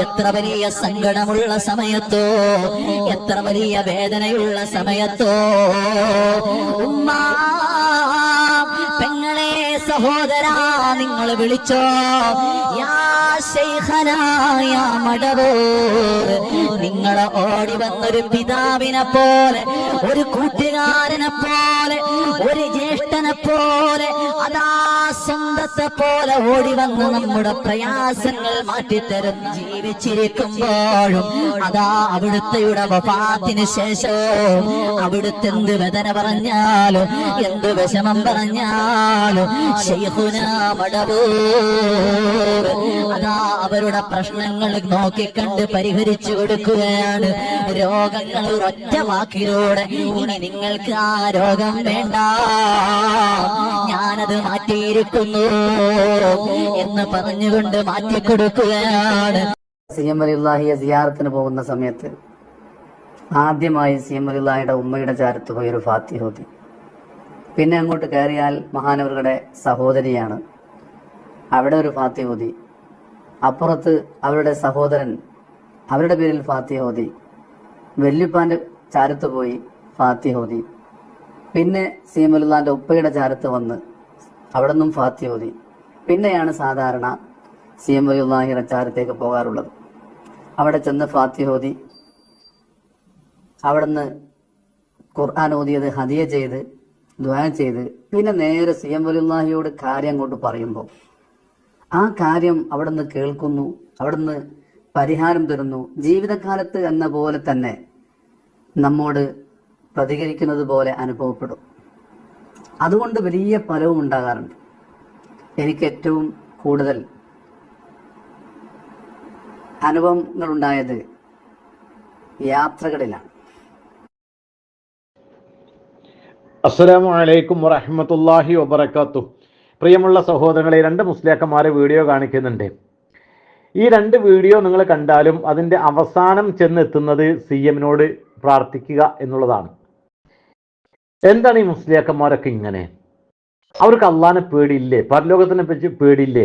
എത്ര വലിയ സങ്കടമുള്ള സമയത്തോ എത്ര വലിയ വേദനയുള്ള സമയത്തോ ഉമ്മ പെങ്ങളെ സഹോദര നിങ്ങൾ വിളിച്ചോ യാ മടവൂർ നിങ്ങൾ ഓടി വന്നൊരു പിതാവിനെ പോലെ ഒരു കൂട്ടുകാരനെ പോലെ ഒരു ജ്യേഷ്ഠനെ പോലെ അതാ സ്വന്തത്തെ പോലെ ഓടി വന്ന് നമ്മുടെ പ്രയാസങ്ങൾ മാറ്റിത്തരും ജീവിച്ചിരിക്കുമ്പോഴും അതാ അവിടുത്തെയുടെ വഫാത്തിന് ശേഷവും അവിടുത്തെ എന്ത് വേദന പറഞ്ഞാലും എന്ത് വിഷമം പറഞ്ഞാലും അതാ അവരുടെ പ്രശ്നങ്ങൾ നോക്കിക്കണ്ട് പരിഹരിച്ചു കൊടുക്കുകയാണ്. രോഗങ്ങൾ ഒറ്റ വാക്കിലൂടെ ഇനി നിങ്ങൾക്ക് ആ രോഗം വേണ്ട. മാറ്റിയിരിക്കുന്നു എന്ന് പറഞ്ഞുകൊണ്ട് മാറ്റിക്കൊടുക്കുകയാണ്. സി എം അലിള്ളാഹിയെ സിയാറത്തിന് പോകുന്ന സമയത്ത് ആദ്യമായി സി എം അലിള്ളാഹിയുടെ ഉമ്മയുടെ ചാരത്ത് പോയൊരു ഒരു പിന്നെ അങ്ങോട്ട് കയറിയാൽ മഹാനവരുടെ സഹോദരിയാണ്. അവിടെ ഒരു ഫാത്തിഹ ഓതി അപ്പുറത്ത് അവരുടെ സഹോദരൻ അവരുടെ പേരിൽ ഫാത്തിഹ വെല്ലുപ്പാന്റെ ചാരത്ത് പോയി ഫാത്തിഹ ഓതി പിന്നെ സി എം അലിള്ളാന്റെ ഉപ്പയുടെ ചാരത്ത് വന്ന് അവിടെ നിന്നും ഫാത്തി ഓതി പിന്നെയാണ് സാധാരണ സി എം അലിള്ളാഹിയുടെ അച്ചാരത്തേക്ക് പോകാറുള്ളത്. അവിടെ ചെന്ന് ഫാത്തി ഓതി. അവിടുന്ന് ഖുർആൻ ഓതിയത് ഹദിയ ചെയ്ത് ദ്വാ ചെയ്ത്. പിന്നെ നേരെ സി എം വലിയുള്ളാഹിയോട് കാര്യം അങ്ങോട്ട് പറയുമ്പോൾ ആ കാര്യം അവിടുന്ന് കേൾക്കുന്നു അവിടുന്ന് പരിഹാരം തരുന്നു. ജീവിതകാലത്ത് എന്ന പോലെ തന്നെ നമ്മോട് പ്രതികരിക്കുന്നത് പോലെ അനുഭവപ്പെടും. അതുകൊണ്ട് വലിയ ഫലവും ഉണ്ടാകാറുണ്ട്. എനിക്ക് ഏറ്റവും കൂടുതൽ അനുഭവങ്ങൾ ഉണ്ടായത് യാത്രകളിലാണ്. അസ്സലാമു അലൈക്കും വറഹ്മത്തുള്ളാഹി വബറകാതുഹു. പ്രിയമുള്ള സഹോദരങ്ങളെ രണ്ട് മുസ്ലിയാക്കന്മാരെ വീഡിയോ കാണിക്കുന്നുണ്ട്. ഈ രണ്ട് വീഡിയോ നിങ്ങൾ കണ്ടാലും അതിന്റെ അവസാനം ചെന്നെത്തുന്നത് സി എമ്മിനോട് പ്രാർത്ഥിക്കുക എന്നുള്ളതാണ്. എന്താണ് ഈ മുസ്ലിയാക്കന്മാരൊക്കെ ഇങ്ങനെ? അവർക്ക് അള്ളാനെ പേടിയില്ലേ? പരലോകത്തിനെ പറ്റി പേടിയില്ലേ?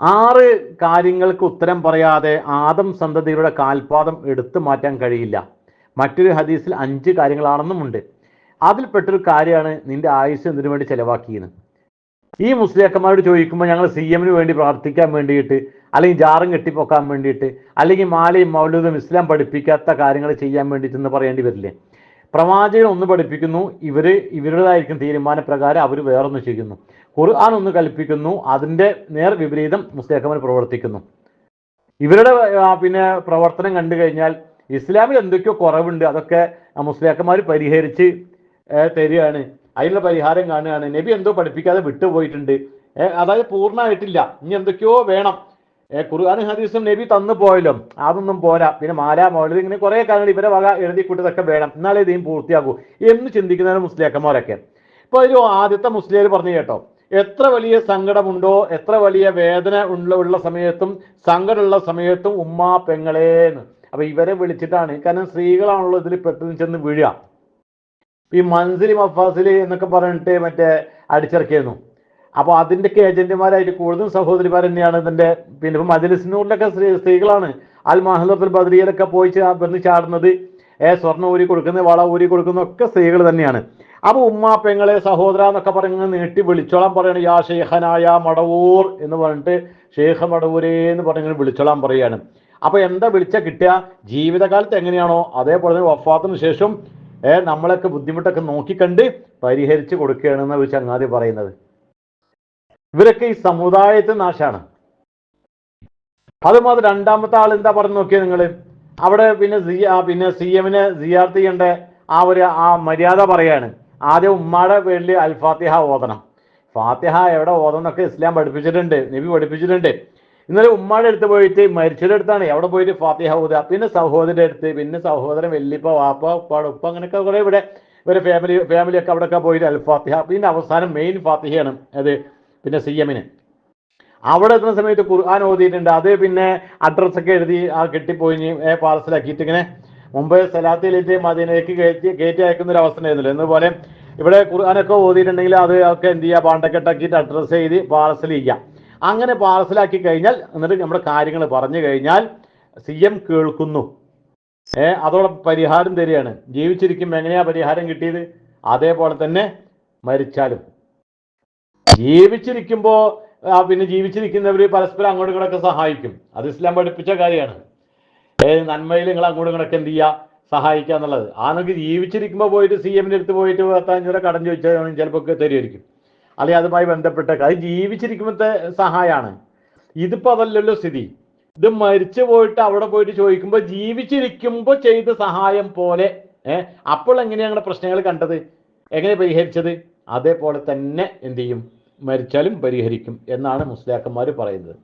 ആറ് കാര്യങ്ങൾക്ക് ഉത്തരം പറയാതെ ആദം സന്തതിയുടെ കാൽപാദം എടുത്തു മാറ്റാൻ കഴിയില്ല. മറ്റൊരു ഹദീസിൽ അഞ്ച് കാര്യങ്ങളാണെന്നുമുണ്ട് അതിൽപ്പെട്ടൊരു കാര്യമാണ് നിന്റെ ആയുസ് എന്തിനു വേണ്ടി ചെലവാക്കിയത് ഈ മുസ്ലിയാക്കന്മാരോട് ചോദിക്കുമ്പോൾ ഞങ്ങൾ സി എമ്മിന് വേണ്ടി പ്രാർത്ഥിക്കാൻ വേണ്ടിയിട്ട് അല്ലെങ്കിൽ ജാറും കെട്ടിപ്പൊക്കാൻ വേണ്ടിയിട്ട് അല്ലെങ്കിൽ മാലയും മൗലൂദും ഇസ്ലാം പഠിപ്പിക്കാത്ത കാര്യങ്ങൾ ചെയ്യാൻ വേണ്ടിയിട്ട് എന്ന് പറയേണ്ടി വരില്ലേ? പ്രവാചകൻ ഒന്ന് പഠിപ്പിക്കുന്നു ഇവർ ഇവരുടേതായിരിക്കും തീരുമാനപ്രകാരം അവർ വേറൊന്ന് ചെയ്യുന്നു. ഖുർആൻ ഒന്ന് കൽപ്പിക്കുന്നു അതിന്റെ നേർ വിപരീതം മുസ്ലിയാക്കന്മാർ പ്രവർത്തിക്കുന്നു. ഇവരുടെ പിന്നെ പ്രവർത്തനം കണ്ടു കഴിഞ്ഞാൽ ഇസ്ലാമിൽ എന്തൊക്കെയോ കുറവുണ്ട് അതൊക്കെ മുസ്ലിയാക്കന്മാർ പരിഹരിച്ച് തരികയാണ്. അതിനുള്ള പരിഹാരം കാണുകയാണ്. നബി എന്തോ പഠിപ്പിക്കാതെ വിട്ടുപോയിട്ടുണ്ട്. അതായത് പൂർണമായിട്ടില്ല. ഇനി എന്തൊക്കെയോ വേണം. ഏ, ഖുർആൻ ഹദീസും നബി തന്നു പോയല്ലോ. അതൊന്നും പോരാ. പിന്നെ മാലാ മൗലത് ഇങ്ങനെ കുറെ കാര്യങ്ങൾ ഇവരെ വക എഴുതി കൂട്ടതൊക്കെ വേണം. എന്നാലേ ഇതേം പൂർത്തിയാകൂ. എന്ന് ചിന്തിക്കുന്നവരും മുസ്ലിയാക്കന്മാരൊക്കെ. ഇപ്പൊ ഒരു ആദ്യത്തെ മുസ്ലിം പറഞ്ഞു കേട്ടോ. എത്ര വലിയ സങ്കടമുണ്ടോ എത്ര വലിയ വേദന ഉള്ള ഉള്ള സമയത്തും സങ്കടമുള്ള സമയത്തും ഉമ്മാ പെങ്ങളേന്ന് അപ്പൊ ഇവരെ വിളിച്ചിട്ടാണ്. കാരണം സ്ത്രീകളാണല്ലോ ഇതിൽ പെട്ടെന്ന് ചെന്ന് വീഴുക. ഈ മൻസിലി മഫാസിലി എന്നൊക്കെ പറഞ്ഞിട്ട് മറ്റേ അടിച്ചിറക്കിയിരുന്നു. അപ്പോൾ അതിന്റെയൊക്കെ ഏജന്റുമാരായിട്ട് കൂടുതലും സഹോദരിമാർ തന്നെയാണ് ഇതിന്റെ പിന്നെ ഇപ്പം മജലിസിനൂറിലൊക്കെ സ്ത്രീ സ്ത്രീകളാണ്. അൽ മഹലത്തുൽ ബദ്രിയിലൊക്കെ പോയി വന്ന് ചാടുന്നത് ഏ സ്വർണ ഊരി കൊടുക്കുന്നത് വള ഊരി കൊടുക്കുന്ന ഒക്കെ സ്ത്രീകൾ തന്നെയാണ്. അപ്പോൾ ഉമ്മ പെങ്ങളെ സഹോദര എന്നൊക്കെ പറഞ്ഞ് നീട്ടി വിളിച്ചോളാൻ പറയണം യാ ഷേഖനായ മടവൂർ എന്ന് പറഞ്ഞിട്ട് ഷേഖ മടവൂരേ എന്ന് പറഞ്ഞ് വിളിച്ചോളാൻ പറയാണ്. അപ്പോൾ എന്താ വിളിച്ച കിട്ടുക? ജീവിതകാലത്ത് എങ്ങനെയാണോ അതേപോലെ തന്നെ വഫാത്തിന് ശേഷം നമ്മളൊക്കെ ബുദ്ധിമുട്ടൊക്കെ നോക്കിക്കണ്ട് പരിഹരിച്ചു കൊടുക്കുകയാണെന്ന് ഒരു ചങ്ങാതി പറയുന്നത്. ഇവരൊക്കെ ഈ സമുദായത്തെ നാശാണ്. അതുമാതിരി രണ്ടാമത്തെ ആൾ എന്താ പറഞ്ഞു നോക്കിയത് നിങ്ങൾ അവിടെ പിന്നെ പിന്നെ സി എമ്മിനെ സിയാർത്ത് ചെയ്യേണ്ട ആ ഒരു ആ മര്യാദ പറയാണ്. ആദ്യം ഉമ്മാടെ പേരിൽ അൽ ഫാത്തിഹ ഓതണം. ഫാത്തിഹ എവിടെ ഓതണമെന്നൊക്കെ ഇസ്ലാം പഠിപ്പിച്ചിട്ടുണ്ട് നബി പഠിപ്പിച്ചിട്ടുണ്ട്. ഇന്നലെ ഉമ്മയുടെ അടുത്ത് പോയിട്ട് മരിച്ചവരുടെ അടുത്താണ്. എവിടെ പോയിട്ട് ഫാത്തിഹ ഓതുക? പിന്നെ സഹോദരന്റെ അടുത്ത് പിന്നെ സഹോദരൻ വെല്ലിപ്പ വാപ്പ ഉപ്പാട് ഉപ്പ അങ്ങനെയൊക്കെ കുറെ ഇവിടെ ഇവരെ ഫാമിലി ഫാമിലിയൊക്കെ അവിടെയൊക്കെ പോയിട്ട് അൽ ഫാത്തിഹ. പിന്നെ അവസാനം മെയിൻ ഫാത്തിഹയാണ്. അത് പിന്നെ സി എമ്മിന്. അവിടെ എത്തുന്ന സമയത്ത് ഖുർആൻ ഓതിയിട്ടുണ്ട്. അത് പിന്നെ അഡ്രസ്സൊക്കെ എഴുതി ആ കെട്ടിപ്പോയി പാർസലാക്കിയിട്ട് ഇങ്ങനെ മുമ്പ് സലാത്തിലേക്ക് മദീനയ്ക്ക് കയറ്റി കയറ്റി അയക്കുന്ന ഒരു അവസ്ഥ ഉണ്ടായിരുന്നില്ല. എന്നതുപോലെ ഇവിടെ ഖുർആനൊക്കെ ഓതിയിട്ടുണ്ടെങ്കിൽ അത് ഒക്കെ എന്ത് ചെയ്യുക പാണ്ടക്കെട്ടാക്കിയിട്ട് അഡ്രസ്സ് ചെയ്ത് പാർസൽ ചെയ്യാം അങ്ങനെ പാർസലാക്കി കഴിഞ്ഞാൽ എന്നിട്ട് നമ്മുടെ കാര്യങ്ങൾ പറഞ്ഞു കഴിഞ്ഞാൽ സി എം കേൾക്കുന്നു. ഏ അതോടെ പരിഹാരം തരികയാണ്. ജീവിച്ചിരിക്കുമ്പോൾ എങ്ങനെയാ പരിഹാരം കിട്ടിയത്? അതേപോലെ തന്നെ മരിച്ചാലും. ജീവിച്ചിരിക്കുമ്പോ പിന്നെ ജീവിച്ചിരിക്കുന്നവർ പരസ്പരം അങ്ങോട്ടും ഇങ്ങോട്ടൊക്കെ സഹായിക്കും. അത് ഇസ്ലാം പഠിപ്പിച്ച കാര്യമാണ്. ഏത് നന്മയിൽ നിങ്ങൾ അങ്ങോട്ടും ഇങ്ങോട്ടൊക്കെ എന്ത് ചെയ്യുക സഹായിക്കുക എന്നുള്ളത്. ആ നിങ്ങൾക്ക് ജീവിച്ചിരിക്കുമ്പോൾ പോയിട്ട് സി എമ്മിന്റെ അടുത്ത് പോയിട്ട് പത്തഞ്ഞൂറ് കടം ചോദിച്ചാൽ ചിലപ്പോൾ തരുമായിരിക്കും. അല്ലെങ്കിൽ അതുമായി ബന്ധപ്പെട്ട അത് ജീവിച്ചിരിക്കുമ്പോഴത്തെ സഹായമാണ് ഇതിപ്പോൾ അതല്ലല്ലോ സ്ഥിതി. ഇത് മരിച്ചു പോയിട്ട് അവിടെ പോയിട്ട് ചോദിക്കുമ്പോൾ ജീവിച്ചിരിക്കുമ്പോൾ ചെയ്ത സഹായം പോലെ ഏഹ് അപ്പോൾ എങ്ങനെയാണ് പ്രശ്നങ്ങൾ കണ്ടത്? എങ്ങനെ പരിഹരിച്ചത്? അതേപോലെ തന്നെ എന്ത് ചെയ്യും? മരിച്ചാലും പരിഹരിക്കും എന്നാണ് മുസ്ലിയാക്കന്മാർ പറയുന്നത്.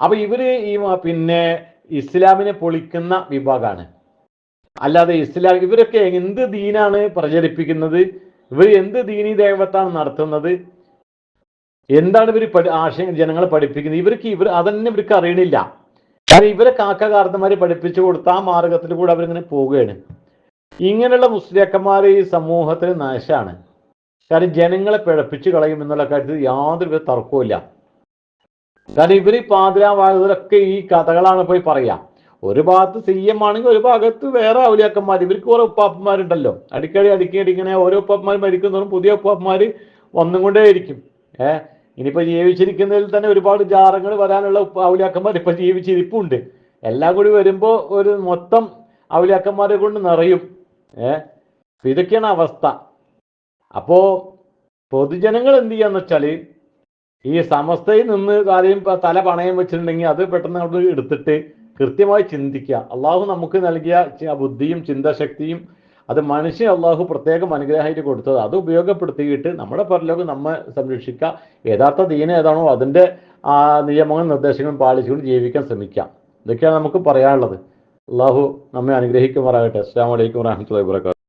അപ്പോൾ ഇവർ ഈ പിന്നെ ഇസ്ലാമിനെ പൊളിക്കുന്ന വിഭാഗമാണ് അല്ലാതെ ഇസ്ലാം ഇവരൊക്കെ എന്ത് ദീനാണ് പ്രചരിപ്പിക്കുന്നത്? ഇവർ എന്ത് ദീനി ദേവത്താണ് നടത്തുന്നത്? എന്താണ് ഇവർ ആശയം ജനങ്ങളെ പഠിപ്പിക്കുന്നത്? ഇവർക്ക് ഇവർ അതന്നെ ഇവർക്ക് അറിയണില്ല. കാരണം ഇവരെ കാക്ക കാർത്തമാര് പഠിപ്പിച്ചു കൊടുത്ത ആ മാർഗത്തിൽ കൂടെ അവരിങ്ങനെ പോവുകയാണ്. ഇങ്ങനെയുള്ള മുസ്ലിയാക്കന്മാർ ഈ സമൂഹത്തിന് നാശമാണ് കാരണം ജനങ്ങളെ പിഴപ്പിച്ച് കളയും എന്നുള്ള കാര്യത്തിൽ യാതൊരു വിധ തർക്കവുമില്ല കാരണം ഇവർ ഈ ഈ കഥകളാണ് പോയി പറയാ. ഒരു ഭാഗത്ത് സി എം ആണെങ്കിൽ ഒരു ഭാഗത്ത് വേറെ ഔലിയാക്കന്മാർ ഇവർക്ക് കുറെ ഉപ്പാപ്പന്മാരുണ്ടല്ലോ. അടിക്കടി അടിക്കടി ഇങ്ങനെ ഓരോ ഉപ്പാപ്പന്മാർ മരിക്കുന്നതും പുതിയ ഉപ്പാപ്പന്മാർ വന്നുകൊണ്ടേയിരിക്കും ഏഹ് ഇനിയിപ്പോൾ ജീവിച്ചിരിക്കുന്നതിൽ തന്നെ ഒരുപാട് ജാറങ്ങൾ വരാനുള്ള ഔലിയാക്കന്മാർ ഇപ്പൊ ജീവിച്ചിരിപ്പുണ്ട്. എല്ലാം കൂടി വരുമ്പോൾ ഒരു മൊത്തം ഔലിയാക്കന്മാരെ കൊണ്ട് നിറയും. അപ്പൊ ഇതൊക്കെയാണ് അവസ്ഥ. അപ്പോ പൊതുജനങ്ങൾ എന്ത് ചെയ്യാന്ന് വെച്ചാൽ ഈ സമസ്തയിൽ നിന്ന് കാര്യം തല പണയം വെച്ചിട്ടുണ്ടെങ്കിൽ അത് പെട്ടെന്ന് അവിടെ എടുത്തിട്ട് കൃത്യമായി ചിന്തിക്കുക. അള്ളാഹു നമുക്ക് നൽകിയ ബുദ്ധിയും ചിന്താശക്തിയും അത് മനുഷ്യൻ അള്ളാഹു പ്രത്യേകം അനുഗ്രഹമായിട്ട് കൊടുത്തത്. അത് ഉപയോഗപ്പെടുത്തിയിട്ട് നമ്മുടെ പരലോകം നമ്മെ സംരക്ഷിക്കുക. യഥാർത്ഥ ദീന ഏതാണോ അതിന്റെ ആ നിയമങ്ങളും നിർദ്ദേശങ്ങളും പാലിച്ചുകൊണ്ട് ജീവിക്കാൻ ശ്രമിക്കാം ഇതൊക്കെയാണ് നമുക്ക് പറയാനുള്ളത്. അള്ളാഹു നമ്മെ അനുഗ്രഹിക്കുമാറാകട്ടെ. അസ്സാം വലൈക്കും വാഹമത്തല്ലാ വാബർക്കാത്തു